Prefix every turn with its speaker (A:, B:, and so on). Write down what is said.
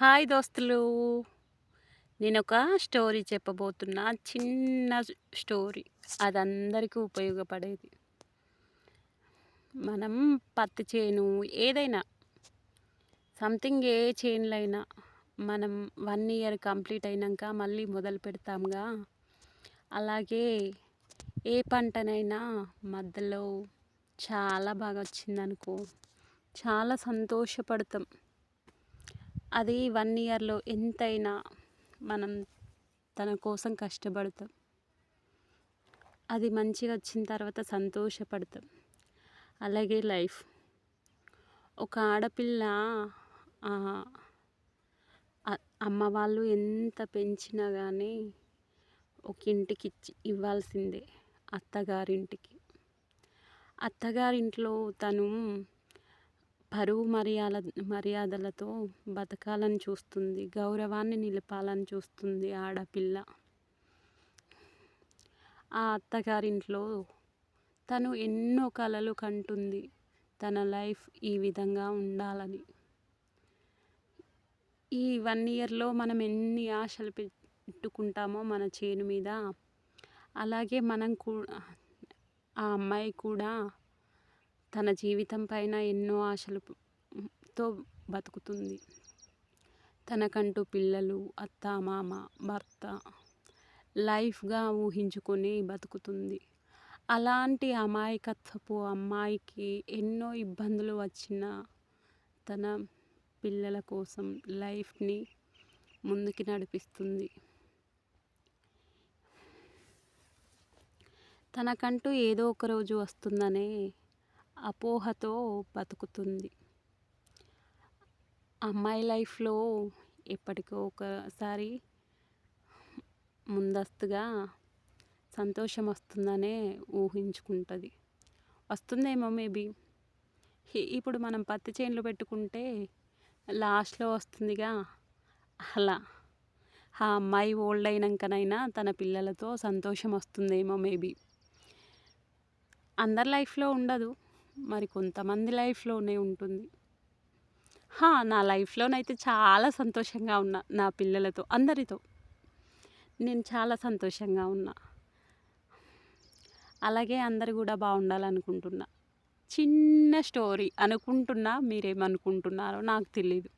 A: Hi దోస్తులు. నేను ఒక స్టోరీ చెప్పబోతున్నా. చిన్న స్టోరీ. అది అందరికీ ఉపయోగపడేది. మనం పత్తి చేను ఏదైనా సంథింగ్ ఏ చేనులైనా మనం వన్ ఇయర్ కంప్లీట్ అయినాక మళ్ళీ మొదలు పెడతాంగా. అలాగే ఏ పంటనైనా మధ్యలో చాలా బాగా వచ్చిందనుకో చాలా సంతోషపడతాం. అది వన్ ఇయర్లో ఎంతైనా మనం తన కోసం కష్టపడతాం. అది మంచిగా వచ్చిన తర్వాత సంతోషపడతాం. అలాగే లైఫ్. ఒక ఆడపిల్ల అమ్మ వాళ్ళు ఎంత పెంచినా కానీ ఒక ఇంటికి ఇచ్చి ఇవ్వాల్సిందే అత్తగారింటికి. అత్తగారింట్లో తను పరువు మర్యాద మర్యాదలతో బతకాలని చూస్తుంది. గౌరవాన్ని నిలపాలని చూస్తుంది ఆడపిల్ల. ఆ అత్తగారింట్లో తను ఎన్నో కలలు కంటుంది. తన లైఫ్ ఈ విధంగా ఉండాలని. ఈ వన్ ఇయర్లో మనం ఎన్ని ఆశలు పెట్టుకుంటామో మన చేను మీద. అలాగే మనం కూడా ఆ అమ్మాయి కూడా తన జీవితం పైన ఎన్నో ఆశలతో బతుకుతుంది. తనకంటూ పిల్లలు అత్త మామ భర్త లైఫ్గా ఊహించుకొని బతుకుతుంది. అలాంటి అమాయకత్వపు అమ్మాయికి ఎన్నో ఇబ్బందులు వచ్చిన తన పిల్లల కోసం లైఫ్ని ముందుకి నడిపిస్తుంది. తనకంటూ ఏదో ఒక రోజు వస్తుందనే అపోహతో బతుకుతుంది. అమ్మాయి లైఫ్లో ఎప్పటికో ఒకసారి ముందస్తుగా సంతోషం వస్తుందనే ఊహించుకుంటుంది. వస్తుందేమో మేబీ. ఇప్పుడు మనం పత్తి చేనులు పెట్టుకుంటే లాస్ట్లో వస్తుందిగా. అలా. ఆ అమ్మాయి ఓల్డ్ అయినాకనైనా తన పిల్లలతో సంతోషం వస్తుందేమో మేబీ. అందరి లైఫ్లో ఉండదు. మరి కొంతమంది లైఫ్లోనే ఉంటుంది. నా లైఫ్లోనైతే చాలా సంతోషంగా ఉన్నా నా పిల్లలతో అందరితో. నేను చాలా సంతోషంగా ఉన్నా. అలాగే అందరు కూడా బాగుండాలనుకుంటున్నా. చిన్న స్టోరీ అనుకుంటున్నా మీరేమనుకుంటున్నారో నాకు తెలీదు.